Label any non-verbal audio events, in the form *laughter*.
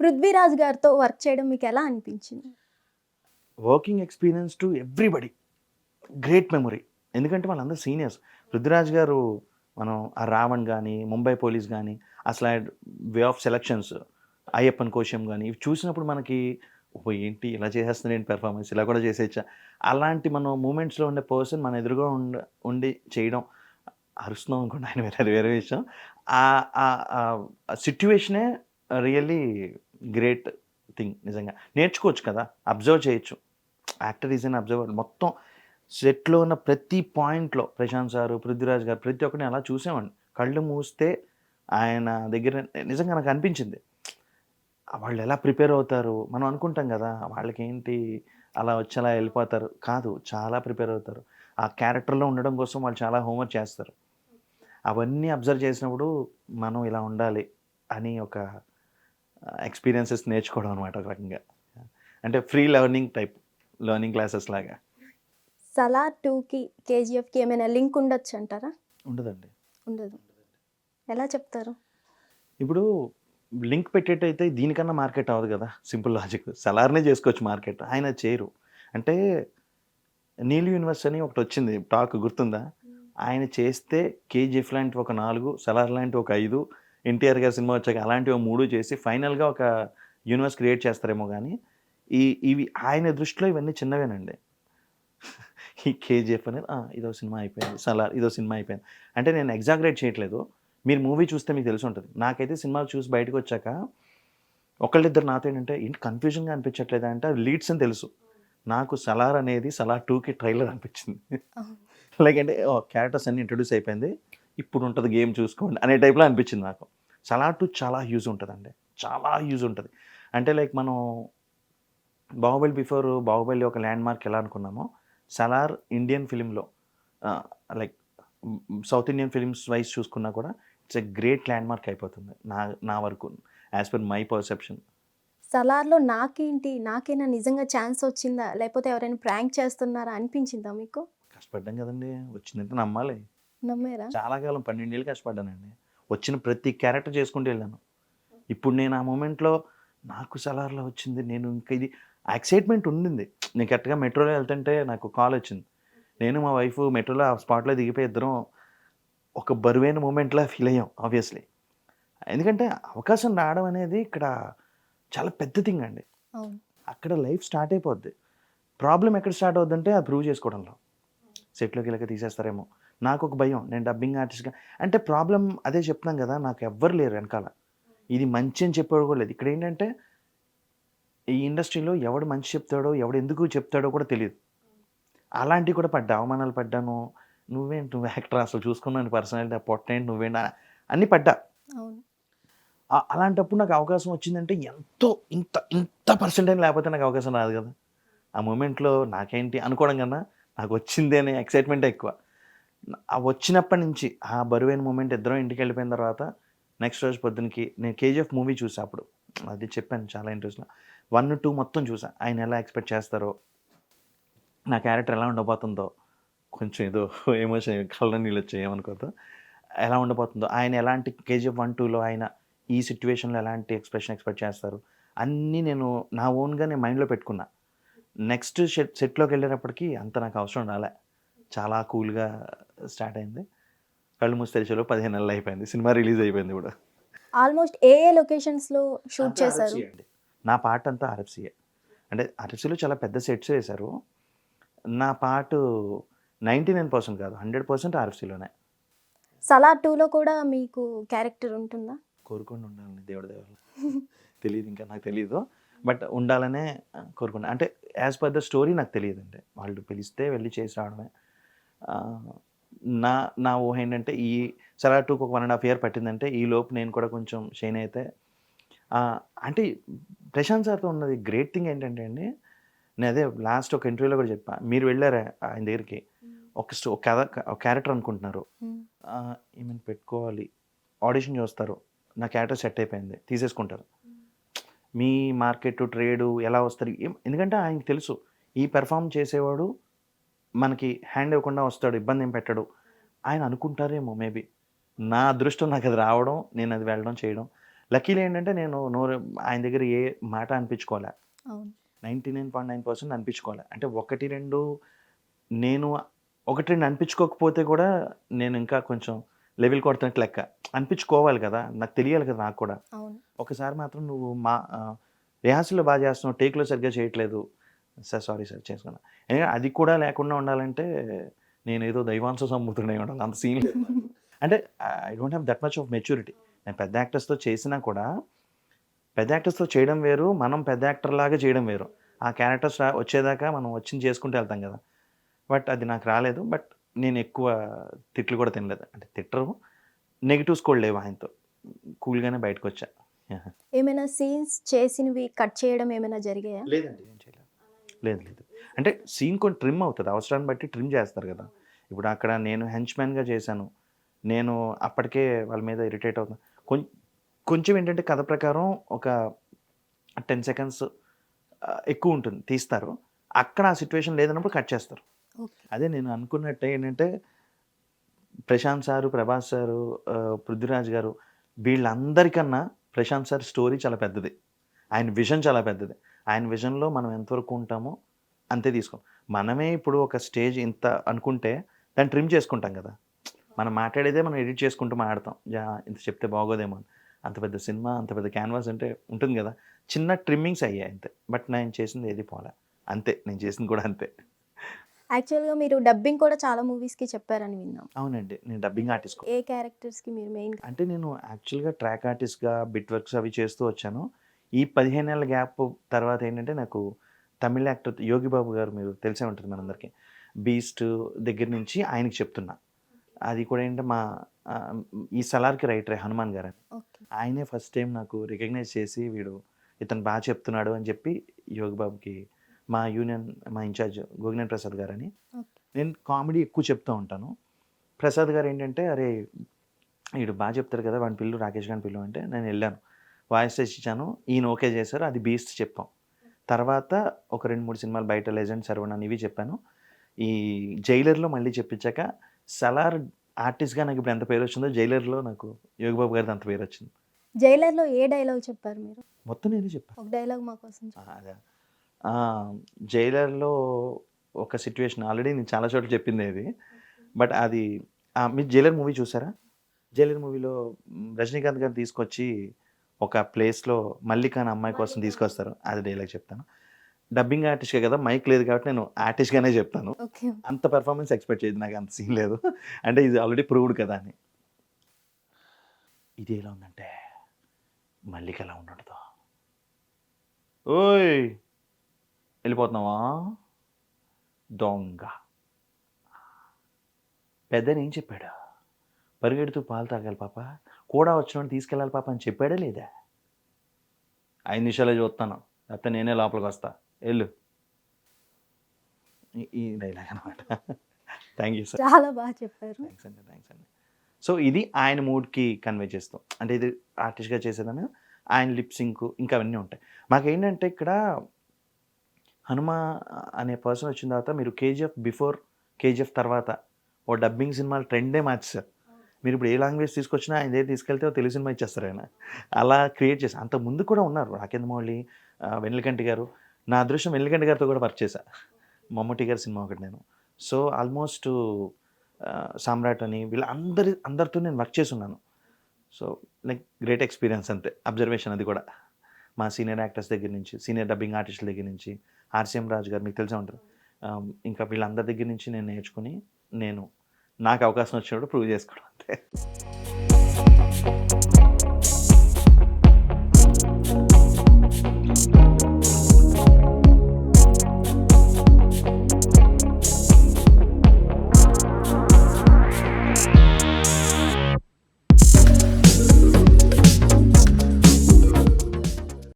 పృథ్వీరాజ్ గారితో వర్క్ చేయడం మీకు ఎలా అనిపించింది? Working experience to everybody. Great memory. ఎందుకంటే వాళ్ళందరూ సీనియర్స్. పృథ్వీరాజ్ గారు మనం ఆ రావణ్ కానీ ముంబై పోలీస్ కానీ అసలు వే ఆఫ్ సెలక్షన్స్ అయ్యప్పన్ కోశం కానీ ఇవి చూసినప్పుడు మనకి ఓ ఏంటి ఇలా చేసేస్తుంది ఏంటి పెర్ఫార్మెన్స్ ఇలా కూడా చేసేచ్చా అలాంటి మనం మూమెంట్స్లో ఉండే పర్సన్ మన ఎదురుగా ఉండ ఉండి చేయడం అరుస్తున్నాం అనుకోండి ఆయన వేరే అది వేరే విషయం. ఆ సిట్యువేషనే రియల్లీ గ్రేట్ థింగ్ నిజంగా. నేర్చుకోవచ్చు కదా అబ్జర్వ్ చేయొచ్చు. Actor is an observer. మొత్తం సెట్లో ఉన్న ప్రతి పాయింట్లో ప్రశాంత్ సారు పృథ్వీరాజ్ గారు ప్రతి ఒక్కరిని అలా చూసేవాడిని. కళ్ళు మూస్తే ఆయన దగ్గర నిజంగా నాకు అనిపించింది. వాళ్ళు ఎలా ప్రిపేర్ అవుతారు? మనం అనుకుంటాం కదా వాళ్ళకి ఏంటి అలా వచ్చి అలా వెళ్ళిపోతారు? కాదు చాలా ప్రిపేర్ అవుతారు. ఆ క్యారెక్టర్లో ఉండడం కోసం వాళ్ళు చాలా హోంవర్క్ చేస్తారు. అవన్నీ అబ్జర్వ్ చేసినప్పుడు మనం ఇలా ఉండాలి అని ఒక ఎక్స్పీరియన్సెస్ నేర్చుకోవడం అనమాట ఒక రకంగా. అంటే free learning type learning classes లాగా. సలార్ టూకి కేజీఎఫ్కి ఏమైనా లింక్ ఉండొచ్చు అంటారా? ఉండదండి. ఉండదు. ఎలా చెప్తారు? ఇప్పుడు లింక్ పెట్టేటైతే దీనికన్నా మార్కెట్ అవ్వదు కదా. సింపుల్ లాజిక్ సలార్నే చేసుకోవచ్చు మార్కెట్ ఆయన చేయరు. అంటే నీల్ యూనివర్స్ అని ఒకటి వచ్చింది. టాక్ గుర్తుందా? ఆయన చేస్తే కేజీఎఫ్ లాంటి ఒక నాలుగు సలార్ లాంటి ఒక ఐదు ఎన్టీఆర్ గారి సినిమా వచ్చాక అలాంటివి మూడు చేసి ఫైనల్గా ఒక యూనివర్స్ క్రియేట్ చేస్తారేమో కానీ ఈ ఇవి ఆయన దృష్టిలో ఇవన్నీ చిన్నవేనండి. ఈ కేజీఎఫ్ అనేది "ఆ, ఇదో సినిమా అయిపోయింది సలార్ ఇదో సినిమా అయిపోయింది. అంటే నేను ఎగ్జాగరేట్ చేయట్లేదు. మీరు మూవీ చూస్తే మీకు తెలిసి ఉంటుంది. నాకైతే సినిమాలు చూసి బయటకు వచ్చాక ఒకళ్ళిద్దరు నాతో ఏంటంటే ఏంటి కన్ఫ్యూజన్గా అనిపించట్లేదా? అంటే అది లీడ్స్ అని తెలుసు. నాకు సలార్ అనేది సలార్ టూకి ట్రైలర్ అనిపించింది. *laughs* లైక్ అంటే ఓ క్యారెక్టర్స్ అన్ని ఇంట్రడ్యూస్ అయిపోయింది. ఇప్పుడు ఉంటుంది గేమ్ చూసుకోండి అనే టైప్లో అనిపించింది నాకు. సలార్ టూ చాలా యూజ్ ఉంటుందండి. చాలా యూజ్ ఉంటుంది. అంటే లైక్ మనం బాహుబలి బిఫోర్ బాహుబలి ఒక ల్యాండ్ మార్క్ ఎలా అనుకున్నామో సలార్ ఇండియన్ ఫిలింలో like south Indian films wise చూసుకున్నా కూడా it's a great landmark అయిపోతుంది నా నా వరకు యాజ్ పర్ మై పర్సెప్షన్. సలార్లో నాకేంటి నాకైనా నిజంగా ఛాన్స్ వచ్చిందా? లేకపోతే ఎవరైనా ప్రాంక్ చేస్తున్నారా అనిపించిందా మీకు? కష్టపడ్డాం కదండి. వచ్చిందంటే నమ్మాలి. నమ్మారా? చాలా కాలం పన్నెండేళ్ళు కష్టపడ్డానండి. వచ్చిన ప్రతి క్యారెక్టర్ చేసుకుంటూ వెళ్ళాను. ఇప్పుడు నేను ఆ మూమెంట్లో నాకు సలార్లో వచ్చింది నేను ఇంకా ఇది ఎక్సైట్మెంట్ ఉండింది. నేను కరెక్ట్గా మెట్రోలో వెళ్తుంటే నాకు కాల్ వచ్చింది. నేను మా వైఫ్ మెట్రోలో ఆ స్పాట్లో దిగిపోయి ఇద్దరం ఒక బరువైన మూమెంట్లా ఫీల్ అయ్యాం ఆబ్వియస్లీ ఎందుకంటే అవకాశం రావడం అనేది ఇక్కడ చాలా పెద్ద థింగ్ అండి. అక్కడ లైఫ్ స్టార్ట్ అయిపోద్ది. ప్రాబ్లం ఎక్కడ స్టార్ట్ అవుద్దంటే అది ప్రూవ్ చేసుకోవడంలో. సెట్లోకి వెళ్ళక తీసేస్తారేమో. నాకు ఒక భయం. నేను డబ్బింగ్ ఆర్టిస్ట్గా అంటే ప్రాబ్లం అదే చెప్తున్నాం కదా నాకు ఎవ్వరు లేరు వెనకాల. ఇది మంచి అని చెప్పాడు కూడా లేదు. ఇక్కడ ఏంటంటే ఈ ఇండస్ట్రీలో ఎవడు మంచి చెప్తాడో ఎవడు ఎందుకు చెప్తాడో కూడా తెలియదు. అలాంటివి కూడా పడ్డా అవమానాలు పడ్డాను. నువ్వేంటి నువ్వు యాక్టర్ అసలు చూసుకున్నాను పర్సనాలిటీ పొట్టేంటి నువ్వేంటి అన్నీ పడ్డా. అలాంటప్పుడు నాకు అవకాశం వచ్చిందంటే ఎంతో ఇంత ఇంత పర్సెంటేజ్ లేకపోతే నాకు అవకాశం రాదు కదా. ఆ మూమెంట్లో నాకేంటి అనుకోవడం కన్నా నాకు వచ్చింది అనే ఎక్సైట్మెంట్ ఎక్కువ. వచ్చినప్పటి నుంచి ఆ బరువైన మూమెంట్ ఇద్దరం ఇంటికి వెళ్ళిపోయిన తర్వాత నెక్స్ట్ రోజు పొద్దునకి నేను కేజీఎఫ్ మూవీ చూసా అప్పుడు. అది చెప్పాను చాలా ఇంట్రెస్ట్లో వన్ టూ మొత్తం చూసా. ఆయన ఎలా ఎక్స్పెక్ట్ చేస్తారో నా క్యారెక్టర్ ఎలా ఉండబోతుందో కొంచెం ఏదో ఎమోషన్ కళ్ళ నీళ్ళు వచ్చాయి ఏమనుకోద్దు ఎలా ఉండబోతుందో ఆయన ఎలాంటి కేజీఎఫ్ వన్ టూలో ఆయన ఈ సిచ్యువేషన్లో ఎలాంటి ఎక్స్ప్రెషన్ ఎక్స్పెక్ట్ చేస్తారు అన్నీ నేను నా ఓన్గా నేను మైండ్లో పెట్టుకున్నా. నెక్స్ట్ సెట్ సెట్లోకి వెళ్ళేటప్పటికి అంత నాకు అవసరం రాలే. చాలా కూల్గా స్టార్ట్ అయింది. కళ్ళు మూసి తెరిచేలో పదిహేను నెలలు అయిపోయింది. సినిమా రిలీజ్ అయిపోయింది కూడా. ఆల్మోస్ట్ ఏ ఏ లొకేషన్స్లో షూట్ చేశారు? అండి. నా పాట అంతా ఆర్ఎఫ్సీఏ అంటే ఆర్ఎఫ్సీలో చాలా పెద్ద సెట్స్ వేశారు. నా పాట నైంటీ నైన్ పర్సెంట్ కాదు హండ్రెడ్ పర్సెంట్ ఆర్ఎఫ్సీలోనే. సలార్ టూలో కూడా మీకు క్యారెక్టర్ ఉంటుందా? కోరుకొని ఉండాలని దేవుడి దేవాల తెలియదు ఇంకా నాకు తెలియదు బట్ ఉండాలనే కోరుకున్నా అంటే యాజ్ పర్ ద స్టోరీ నాకు తెలియదు అంటే వాళ్ళు పిలిస్తే వెళ్ళి చేసి రావడమే. నా నా ఊహ ఏంటంటే ఈ సలా టూకి ఒక వన్ అండ్ హాఫ్ ఇయర్ పట్టిందంటే ఈ లోపు నేను కూడా కొంచెం షైన్ అయితే అంటే ప్రశాంత్ సార్తో ఉన్నది గ్రేట్ థింగ్ ఏంటంటే అండి నేను అదే లాస్ట్ ఒక ఇంటర్వ్యూలో కూడా చెప్పా మీరు వెళ్ళారా ఆయన దగ్గరికి? ఒక స్టో కథ ఒక క్యారెక్టర్ అనుకుంటున్నారు. ఈమెను పెట్టుకోవాలి? ఆడిషన్ చూస్తారు నా క్యారెక్టర్ సెట్ అయిపోయింది తీసేసుకుంటారు. మీ మార్కెట్ ట్రేడు ఎలా వస్తారు? ఎందుకంటే ఆయనకి తెలుసు ఈ పెర్ఫామ్ చేసేవాడు మనకి హ్యాండ్ ఇవ్వకుండా వస్తాడు ఇబ్బంది ఏం పెట్టడు. ఆయన అనుకుంటారేమో మేబీ నా అదృష్టం నాకు అది రావడం నేను అది వెళ్ళడం చేయడం. లక్కీలో ఏంటంటే నేను నోరు ఆయన దగ్గర ఏ మాట అనిపించుకోలే. Ninety nine point nine percent అనిపించుకోవాలి అంటే ఒకటి రెండు నేను ఒకటి రెండు అనిపించుకోకపోతే కూడా నేను ఇంకా కొంచెం లెవెల్ కొడుతున్నట్టు లెక్క. అనిపించుకోవాలి కదా నాకు తెలియాలి కదా నాకు కూడా. ఒకసారి మాత్రం నువ్వు మా రిహార్సల్లో బాగా చేస్తున్నావు టేక్లో సరిగ్గా చేయట్లేదు. సార్ సారీ సార్ చేసుకున్నా ఎందుకంటే అది కూడా లేకుండా ఉండాలంటే నేను ఏదో దైవాంశ సంబూతుడై ఉండాలి. అంత సీన్ లేదు. అంటే I don't have that much of maturity నేను పెద్ద యాక్టర్స్తో చేసినా కూడా పెద్ద యాక్టర్స్తో చేయడం వేరు మనం పెద్ద యాక్టర్ లాగా చేయడం వేరు. ఆ క్యారెక్టర్స్ వచ్చేదాకా మనం వచ్చింది చేసుకుంటూ వెళ్తాం కదా. బట్ అది నాకు రాలేదు. బట్ నేను ఎక్కువ తిట్లు కూడా తినలేదు. అంటే తిట్టరు. నెగిటివ్స్ కూడా లేవు ఆయనతో. కూల్గానే బయటకు వచ్చా. ఏమైనా సీన్స్ చేసినవి కట్ చేయడం ఏమైనా జరిగాయా? లేదండి. లేదు లేదు. అంటే సీన్ కొన్ని ట్రిమ్ అవుతుంది. అవసరాన్ని బట్టి ట్రిమ్ చేస్తారు కదా. ఇప్పుడు అక్కడ నేను హెంచ్మ్యాన్గా చేశాను. నేను అప్పటికే వాళ్ళ మీద ఇరిటేట్ అవుతాను కొంచెం కొంచెం ఏంటంటే కథ ప్రకారం ఒక టెన్ సెకండ్స్ ఎక్కువ ఉంటుంది. తీస్తారు. అక్కడ ఆ సిచ్యువేషన్ లేదన్నప్పుడు కట్ చేస్తారు. అదే నేను అనుకున్నట్టు ఏంటంటే ప్రశాంత్ సారు ప్రభాస్ సారు పృథ్వీరాజ్ గారు వీళ్ళందరికన్నా ప్రశాంత్ సార్ స్టోరీ చాలా పెద్దది. ఆయన విజన్ చాలా పెద్దది. ఆయన విజన్లో మనం ఎంతవరకు ఉంటామో అంతే తీసుకోం. మనమే ఇప్పుడు ఒక స్టేజ్ ఇంత అనుకుంటే దాన్ని ట్రిమ్ చేసుకుంటాం కదా. మనం మాట్లాడేదే మనం ఎడిట్ చేసుకుంటూ మాట్లాడతాం. జా ఇంత చెప్తే బాగోదేమో అని. అంత పెద్ద సినిమా అంత పెద్ద క్యాన్వాస్ అంటే ఉంటుంది కదా. చిన్న ట్రిమ్మింగ్స్ అయ్యాయి అంతే. బట్ నేను చేసింది ఏది పోలే. అంతే. నేను చేసింది కూడా అంతే. యాక్చువల్గా మీరు డబ్బింగ్ కూడా చాలా మూవీస్కి చెప్పారని విన్నాం. అవునండి. నేను డబ్బింగ్ ఆర్టిస్ట్ ఏ క్యారెక్టర్స్కి మీరు మెయిన్ అంటే నేను యాక్చువల్గా ట్రాక్ ఆర్టిస్ట్గా బిట్ వర్క్స్ అవి చేస్తూ వచ్చాను. ఈ పదిహేను నెలల గ్యాప్ తర్వాత ఏంటంటే నాకు తమిళ యాక్టర్ యోగి బాబు గారు మీరు తెలిసే ఉంటుంది మనందరికీ. బీస్ట్ దగ్గర నుంచి ఆయనకి చెప్తున్నా. అది కూడా ఏంటంటే మా ఈ సలార్కి రైటరే హనుమాన్ గారు ఆయనే ఫస్ట్ టైం నాకు రికగ్నైజ్ చేసి వీడు ఇతను బాగా చెప్తున్నాడు అని చెప్పి యోగి బాబుకి మా యూనియన్ మా ఇన్ఛార్జ్ గోగినేని ప్రసాద్ గారని. నేను కామెడీ ఎక్కువ చెప్తూ ఉంటాను. ప్రసాద్ గారు ఏంటంటే అరే వీడు బాగా చెప్తారు కదా వాడి పిల్లు రాకేష్ గారి పిల్లు అంటే నేను వెళ్ళాను. వాయిస్ టెస్ట్ ఇచ్చాను. ఈయన ఓకే చేశారు. అది బీస్ట్ చెప్పాం. తర్వాత ఒక రెండు మూడు సినిమాలు బయట లెజెండ్ సర్వన్ అని ఇవి చెప్పాను. ఈ జైలర్లో మళ్ళీ చెప్పించాక సలార్ ఆర్టిస్ట్గా నాకు ఇప్పుడు ఎంత పేరు వచ్చిందో జైలర్లో నాకు యోగిబాబు గారిది అంత పేరు వచ్చింది. జైలర్లో ఏ డైలాగ్ చెప్పారు మీరు? మొత్తం నేనే చెప్పాను ఒక డైలాగ్ మా కోసం అదే. జైలర్లో ఒక సిచ్యువేషన్ ఆల్రెడీ నేను చాలా చోట్ల చెప్పింది ఇది. బట్ అది మీరు జైలర్ మూవీ చూసారా? జైలర్ మూవీలో రజనీకాంత్ గారిని తీసుకొచ్చి ఒక ప్లేస్లో మల్లిక అనే అమ్మాయి కోసం తీసుకొస్తారు. అది డైలాగ్ చెప్తాను. డబ్బింగ్ ఆర్టిస్ట్గా కదా మైక్ లేదు కాబట్టి నేను ఆర్టిస్ట్గానే చెప్తాను. అంత పెర్ఫార్మెన్స్ ఎక్స్పెక్ట్ చేయదు నాకు అంత సీన్ లేదు. అంటే ఇది ఆల్రెడీ ప్రూవ్డ్ కదా అని. ఇది ఎలా ఉందంటే మల్లిక ఎలా ఉండదు ఓయ్! వెళ్ళిపోతున్నావా? దొంగ. పెద్దని ఏం చెప్పాడు? పరిగెడుతూ పాలు తాగాలి పాప. కూడా వచ్చినోడు తీసుకెళ్ళాలి పాప అని చెప్పాడా లేదా? ఐదు నిమిషాలే చూస్తాను. లేకపోతే నేనే లోపలికి వస్తా. వెళ్ళు. ఈ- డైలాగ్ అనమాట థ్యాంక్ యూ సార్ చాలా బాగా చెప్పారు. థ్యాంక్స్ అండి థ్యాంక్స్ అండి. సో ఇది ఆయన మూడ్కి కన్వే చేస్తాం. అంటే ఇది ఆర్టిస్ట్గా చేసేదాన్ని ఆయన లిప్ సింక్ ఇంకా అవన్నీ ఉంటాయి. మాకేంటంటే ఇక్కడ హనుమ అనే పర్సన్ వచ్చిన తర్వాత మీరు కేజీఎఫ్ బిఫోర్ కేజీఎఫ్ తర్వాత ఓ డబ్బింగ్ సినిమాలు ట్రెండే మార్చేశారు. మీరు ఇప్పుడు ఏ లాంగ్వేజ్ తీసుకొచ్చినా ఆయన దగ్గర తీసుకెళ్తే తెలుగు సినిమా ఇచ్చేస్తారు ఆయన. అలా క్రియేట్ చేసి అంత ముందు కూడా ఉన్నారు. రాకేంద్ర మౌళి వెన్నెలకంటి గారు. నా అదృష్టం వెన్నెలకంటి గారితో కూడా వర్క్ చేశా. మమ్మూటి గారి సినిమా ఒకటి నేను. సో ఆల్మోస్ట్ సామ్రాట్ అని వీళ్ళందరి అందరితో నేను వర్క్ చేసి ఉన్నాను. సో లైక్ గ్రేట్ ఎక్స్పీరియన్స్ అంతే. అబ్జర్వేషన్ అది కూడా. మా సీనియర్ యాక్టర్స్ దగ్గర నుంచి సీనియర్ డబ్బింగ్ ఆర్టిస్టుల దగ్గర నుంచి ఆర్సీఎం రాజు గారు మీకు తెలిసే ఉంటారు ఇంకా వీళ్ళందరి దగ్గర నుంచి నేను నేర్చుకుని నేను నాకు అవకాశం వచ్చినప్పుడు ప్రూవ్ చేసుకోవడం అంతే.